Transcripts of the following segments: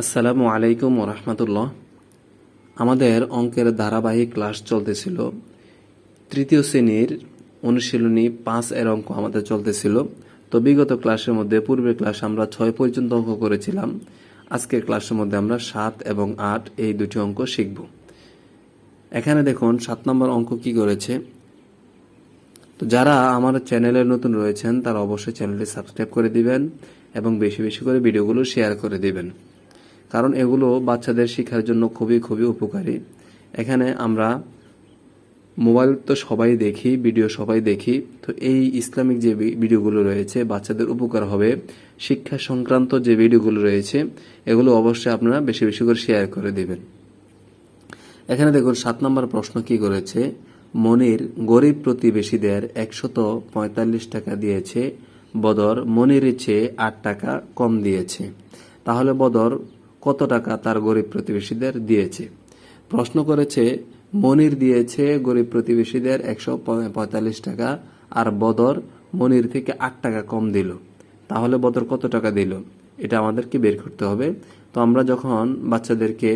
আসসালামু আলাইকুম রহমতুল্লাহ। আমাদের অঙ্কের ধারাবাহিক ক্লাস চলতেছিল তৃতীয় শ্রেণির অনুশীলনী পাঁচ এর অঙ্ক আমাদের চলতেছিল। তো বিগত ক্লাসের মধ্যে পূর্বের ক্লাস আমরা ছয় পর্যন্ত অঙ্ক করেছিলাম। আজকের ক্লাসের মধ্যে আমরা সাত এবং আট এই দুটি অঙ্ক শিখব। এখানে দেখুন, সাত নম্বর অঙ্ক কি করেছে? তো যারা আমার চ্যানেলে নতুন রয়েছেন, তারা অবশ্যই চ্যানেলটি সাবস্ক্রাইব করে দিবেন এবং বেশি বেশি করে ভিডিওগুলো শেয়ার করে দিবেন। কারণ এগুলো বাচ্চাদের শিক্ষার জন্য খুবই খুবই উপকারী। এখানে আমরা মোবাইল তো সবাই দেখি, ভিডিও সবাই দেখি। তো এই ইসলামিক যে ভিডিওগুলো রয়েছে, বাচ্চাদের উপকার হবে। শিক্ষা সংক্রান্ত যে ভিডিওগুলো রয়েছে, এগুলো অবশ্যই আপনারা বেশি বেশি করে শেয়ার করে দেবেন। এখানে দেখুন, সাত নম্বর প্রশ্ন কি করেছে? মনির গরিব প্রতিবেশীদের একশত পঁয়তাল্লিশ টাকা দিয়েছে, বদর মনিরের চেয়ে আট টাকা কম দিয়েছে। তাহলে বদর কত টাকা তার গরিব প্রতিবেশীদের দিয়েছে? প্রশ্ন করেছে, মনির দিয়েছে গরিব প্রতিবেশীদের একশো পঁয়তাল্লিশ টাকা আর বদর মনির থেকে আট টাকা কম দিল। তাহলে বদর কত টাকা দিল? এটা আমাদেরকে বের করতে হবে। তো আমরা যখন বাচ্চাদেরকে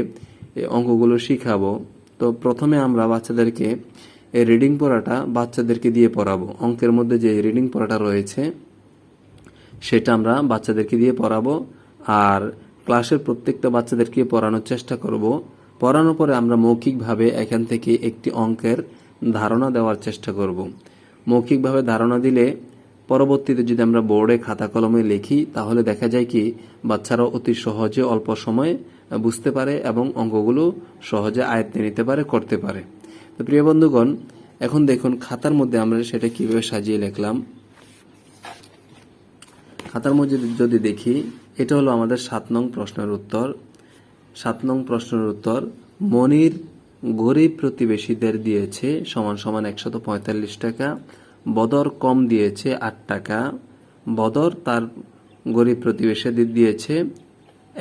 অঙ্কগুলো শিখাবো, তো প্রথমে আমরা বাচ্চাদেরকে এই রিডিং পড়াটা বাচ্চাদেরকে দিয়ে পড়াবো। অঙ্কের মধ্যে যে রিডিং পড়াটা রয়েছে, সেটা আমরা বাচ্চাদেরকে দিয়ে পড়াবো। আর ক্লাসের প্রত্যেকটা বাচ্চাদেরকে পড়ানোর চেষ্টা করব। পড়ানোর পরে আমরা মৌখিকভাবে এখান থেকে একটি অঙ্কের ধারণা দেওয়ার চেষ্টা করব। মৌখিকভাবে ধারণা দিলে পরবর্তীতে যদি আমরা বোর্ডে খাতা কলমে লিখি, তাহলে দেখা যায় কি বাচ্চারা অতি সহজে অল্প সময়ে বুঝতে পারে এবং অঙ্কগুলো সহজে আয়ত্তে নিতে পারে, করতে পারে। তো প্রিয় বন্ধুগণ, এখন দেখুন খাতার মধ্যে আমরা সেটা কীভাবে সাজিয়ে লিখলাম। খাতার মধ্যে যদি দেখি এটা হলো আমাদের সাত নং প্রশ্নের উত্তর। সাত নং প্রশ্নের উত্তর, মনির গরিব প্রতিবেশীদের দিয়েছে সমান সমান একশত পঁয়তাল্লিশ টাকা, বদর কম দিয়েছে আট টাকা, বদর তার গরিব প্রতিবেশীদের দিয়েছে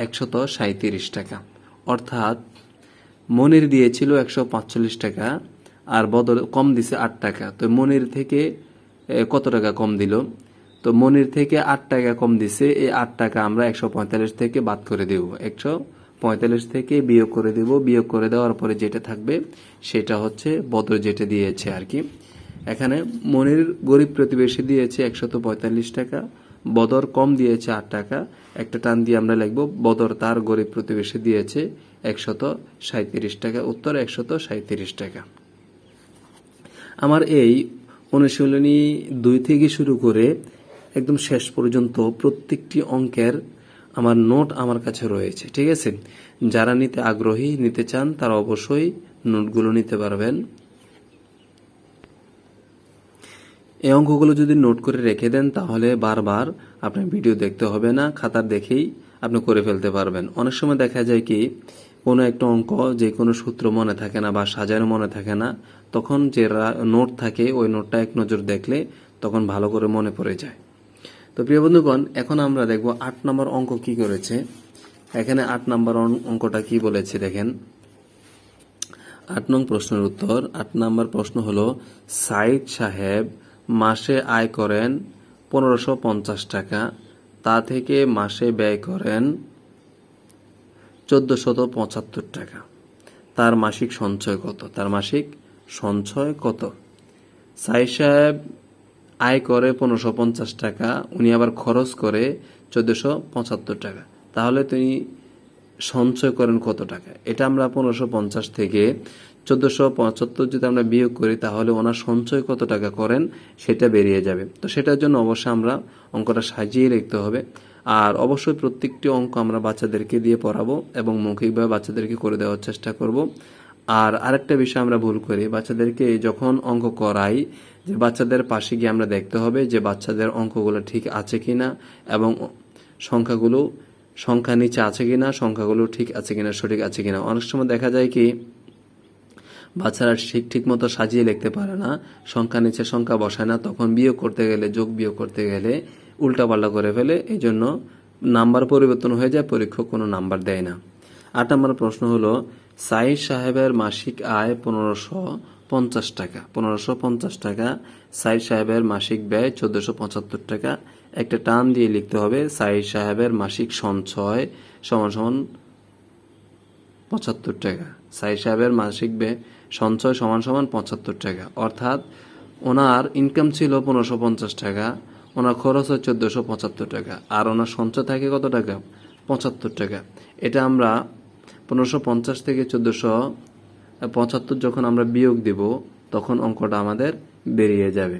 একশত সাঁত্রিশ টাকা। অর্থাৎ মনির দিয়েছিল একশো পাঁচচল্লিশ টাকা আর বদর কম দিছে আট টাকা। তো মনির থেকে কত টাকা কম দিল? তো মনির থেকে আট টাকা কম দিছে, এই আট টাকা আমরা একশো পঁয়তাল্লিশ থেকে বাদ করে দেব। একশো পঁয়তাল্লিশ থেকে বিয়োগ করে দেব। বিয়োগ করে দেওয়ার পরে যেটা থাকবে সেটা হচ্ছে বদর যেটা দিয়েছে আর কি। এখানে মনির গরিব প্রতিবেশী দিয়েছে একশত পঁয়তাল্লিশ টাকা, বদর কম দিয়েছে আট টাকা। একটা টান দিয়ে আমরা লিখব, বদর তার গরিব প্রতিবেশী দিয়েছে একশত সাঁত্রিশ টাকা, উত্তর একশত সাঁত্রিশ টাকা। আমার এই অনুশীলনী দুই থেকে শুরু করে একদম শেষ পর্যন্ত প্রত্যেকটি অঙ্কের আমার নোট আমার কাছে রয়েছে, ঠিক আছে? যারা নিতে আগ্রহী, নিতে চান, তারা অবশ্যই নোটগুলো নিতে পারবেন। এই অঙ্কগুলো যদি নোট করে রেখে দেন, তাহলে বারবার আপনার ভিডিও দেখতে হবে না, খাতার দেখেই আপনি করে ফেলতে পারবেন। অনেক সময় দেখা যায় কি, কোনো একটা অঙ্ক যে কোনো সূত্র মনে থাকে না বা সাজানো মনে থাকে না, তখন যে নোট থাকে, ওই নোটটা এক নজর দেখলে তখন ভালো করে মনে পড়ে যায়। তো প্রিয় বন্ধুগণ, এখন আমরা দেখব আট নম্বর অঙ্ক কি করেছে। এখানে আট নম্বর অঙ্কটা কি বলেছে দেখেন। আট নং প্রশ্নের উত্তর, আট নম্বর প্রশ্ন হলো, সাইদ সাহেব মাসে আয় করেন পনেরোশো পঞ্চাশ টাকা, তা থেকে মাসে ব্যয় করেন চোদ্দশত পঁচাত্তর টাকা। তার মাসিক সঞ্চয় কত? তার মাসিক সঞ্চয় কত? সাইদ সাহেব আয় করে পনেরোশো পঞ্চাশ টাকা, উনি আবার খরচ করে চোদ্দশো পঁচাত্তর টাকা। তাহলে তিনি সঞ্চয় করেন কত টাকা? এটা আমরা পনেরোশো পঞ্চাশ থেকে চোদ্দশো পঁচাত্তর যদি আমরা বিয়োগ করি, তাহলে ওনার সঞ্চয় কত টাকা করেন সেটা বেরিয়ে যাবে। তো সেটার জন্য অবশ্যই আমরা অঙ্কটা সাজিয়ে লিখতে হবে। আর অবশ্যই প্রত্যেকটি অঙ্ক আমরা বাচ্চাদেরকে দিয়ে পড়াবো এবং মৌখিকভাবে বাচ্চাদেরকে করে দেওয়ার চেষ্টা করব। আর আরেকটা বিষয় আমরা ভুল করি, বাচ্চাদেরকে যখন অঙ্ক করাই, যে বাচ্চাদের পাশে গিয়ে আমরা দেখতে হবে যে বাচ্চাদের অঙ্কগুলো ঠিক আছে কিনা এবং সংখ্যাগুলো, সংখ্যা নিচে আছে কিনা, সংখ্যাগুলো ঠিক আছে কিনা, সঠিক আছে কিনা। অনেক সময় দেখা যায় কি, বাচ্চারা ঠিক ঠিক মতো সাজিয়ে লিখতে পারে না, সংখ্যা নিচে সংখ্যা বসায় না, তখন বিয়োগ করতে গেলে, যোগ বিয়োগ করতে গেলে উল্টাপাল্টা করে ফেলে এই জন্য নাম্বার পরিবর্তন হয়ে যায়, পরীক্ষক কোনো নাম্বার দেয় না। আট নম্বর প্রশ্ন হলো সাইদ সাহেবের মাসিক আয় পনেরোশো পঞ্চাশ টাকা। পনেরোশো পঞ্চাশ টাকা সাইদ সাহেবের মাসিক ব্যয় চোদ্দশো পঁচাত্তর টাকা। একটা টান দিয়ে লিখতে হবে সাইদ সাহেবের মাসিক সঞ্চয় সমান সমান পঁচাত্তর টাকা। সাইদ সাহেবের মাসিক ব্যয় সঞ্চয় সমান সমান পঁচাত্তর টাকা। অর্থাৎ ওনার ইনকাম ছিল পনেরোশো পঞ্চাশ টাকা, ওনার খরচ হয় চোদ্দোশো পঁচাত্তর টাকা। আর ওনার সঞ্চয় থাকে কত টাকা? পঁচাত্তর টাকা। এটা আমরা পনেরোশো পঞ্চাশ থেকে চোদ্দোশো পঁচাত্তর যখন আমরা বিয়োগ দেব তখন অঙ্কটা আমাদের বেরিয়ে যাবে।